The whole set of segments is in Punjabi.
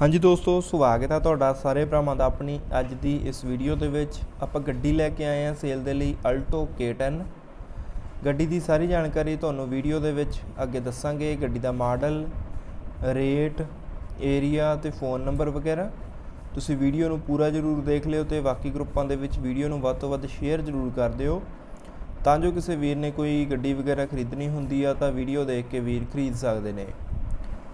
ਹਾਂਜੀ ਦੋਸਤੋ, ਸਵਾਗਤ ਹੈ ਤੁਹਾਡਾ ਸਾਰੇ ਭਰਾਵਾਂ ਦਾ ਆਪਣੀ ਅੱਜ ਦੀ ਇਸ ਵੀਡੀਓ ਦੇ ਵਿੱਚ। ਆਪਾਂ ਗੱਡੀ ਲੈ ਕੇ ਆਏ ਹਾਂ ਸੇਲ ਦੇ ਲਈ ਅਲਟੋ K10 ਗੱਡੀ ਦੀ ਸਾਰੀ ਜਾਣਕਾਰੀ ਤੁਹਾਨੂੰ ਵੀਡੀਓ ਦੇ ਵਿੱਚ ਅੱਗੇ ਦੱਸਾਂਗੇ। ਗੱਡੀ ਦਾ ਮਾਡਲ ਰੇਟ ਏਰੀਆ ਤੇ ਫੋਨ ਨੰਬਰ ਵਗੈਰਾ। ਤੁਸੀਂ ਵੀਡੀਓ ਨੂੰ ਪੂਰਾ ਜ਼ਰੂਰ ਦੇਖ ਲਿਓ ਤੇ ਬਾਕੀ ਗਰੁੱਪਾਂ ਦੇ ਵਿੱਚ ਵੀਡੀਓ ਨੂੰ ਵੱਧ ਤੋਂ ਵੱਧ ਸ਼ੇਅਰ ਜ਼ਰੂਰ ਕਰ ਦਿਓ। ਤਾਂ ਜੋ ਕਿਸੇ ਵੀਰ ਨੇ ਕੋਈ ਗੱਡੀ ਵਗੈਰਾ ਖਰੀਦਣੀ ਹੁੰਦੀ ਆ ਤਾਂ ਵੀਡੀਓ ਦੇਖ ਕੇ ਵੀਰ ਖਰੀਦ ਸਕਦੇ ਨੇ।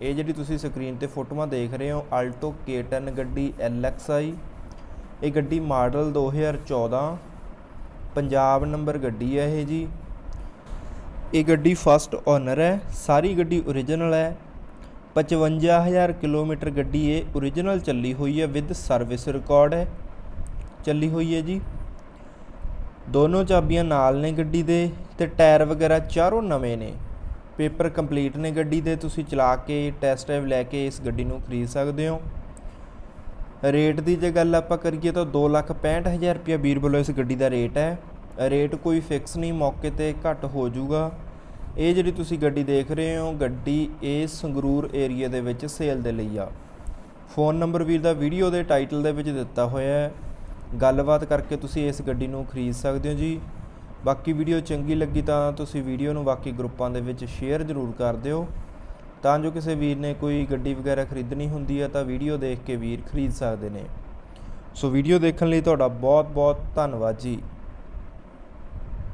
ਇਹ ਜਿਹੜੀ ਤੁਸੀਂ ਸਕਰੀਨ ਤੇ ਫੋਟੋਆਂ ਦੇਖ ਰਹੇ ਹੋ ਆਲਟੋ K10 ਗੱਡੀ LXI ਇਹ ਗੱਡੀ ਮਾਡਲ 2014 ਪੰਜਾਬ ਨੰਬਰ ਗੱਡੀ ਹੈ ਇਹ ਜੀ। ਇਹ ਗੱਡੀ ਫਸਟ ਓਨਰ ਹੈ, ਸਾਰੀ ਗੱਡੀ ਓਰੀਜਨਲ ਹੈ। 55000 ਕਿਲੋਮੀਟਰ ਗੱਡੀ ਇਹ ਓਰੀਜਨਲ ਚੱਲੀ ਹੋਈ ਹੈ ਵਿਦ ਸਰਵਿਸ ਰਿਕਾਰਡ ਹੈ, ਚੱਲੀ ਹੋਈ ਹੈ ਜੀ। ਦੋਨੋਂ ਚਾਬੀਆਂ ਨਾਲ ਨੇ ਗੱਡੀ ਦੇ ਤੇ ਟਾਇਰ ਵਗੈਰਾ ਚਾਰੋਂ ਨਵੇਂ ਨੇ। ਪੇਪਰ ਕੰਪਲੀਟ ਨੇ ਗੱਡੀ ਦੇ, ਤੁਸੀਂ ਚਲਾ ਕੇ ਟੈਸਟ ਡਰਾਈਵ ਲੈ ਕੇ ਇਸ ਗੱਡੀ ਨੂੰ ਖਰੀਦ ਸਕਦੇ ਹੋ। ਰੇਟ ਦੀ ਜੇ ਗੱਲ ਆਪਾਂ ਕਰੀਏ ਤਾਂ 265000 ਰੁਪਏ ਵੀਰ ਵੱਲੋਂ ਇਸ ਗੱਡੀ ਦਾ ਰੇਟ ਹੈ। ਰੇਟ ਕੋਈ ਫਿਕਸ ਨਹੀਂ, ਮੌਕੇ ਤੇ ਘੱਟ ਹੋ ਜਾਊਗਾ। ਇਹ ਜਿਹੜੀ ਤੁਸੀਂ ਗੱਡੀ ਦੇਖ ਰਹੇ ਹੋ, ਗੱਡੀ ਇਹ ਸੰਗਰੂਰ ਏਰੀਆ ਦੇ ਵਿੱਚ ਸੇਲ ਦੇ ਲਈ ਆ। ਫੋਨ ਨੰਬਰ ਵੀਰ ਦਾ ਵੀਡੀਓ ਦੇ ਟਾਈਟਲ ਦੇ ਵਿੱਚ ਦਿੱਤਾ ਹੋਇਆ ਹੈ। ਗੱਲਬਾਤ ਕਰਕੇ ਤੁਸੀਂ ਇਸ ਗੱਡੀ ਨੂੰ ਖਰੀਦ ਸਕਦੇ ਹੋ ਜੀ। ਬਾਕੀ ਵੀਡੀਓ ਚੰਗੀ ਲੱਗੀ ਤਾਂ ਤੁਸੀਂ ਵੀਡੀਓ ਨੂੰ ਬਾਕੀ ਗਰੁੱਪਾਂ ਦੇ ਵਿੱਚ ਸ਼ੇਅਰ ਜ਼ਰੂਰ ਕਰ ਦਿਓ। ਤਾਂ ਜੋ ਕਿਸੇ ਵੀਰ ਨੇ ਕੋਈ ਗੱਡੀ ਵਗੈਰਾ ਖਰੀਦਣੀ ਹੁੰਦੀ ਹੈ ਤਾਂ ਵੀਡੀਓ ਦੇਖ ਕੇ ਵੀਰ ਖਰੀਦ ਸਕਦੇ ਨੇ। ਸੋ ਵੀਡੀਓ ਦੇਖਣ ਲਈ ਤੁਹਾਡਾ ਬਹੁਤ ਬਹੁਤ ਧੰਨਵਾਦ ਜੀ।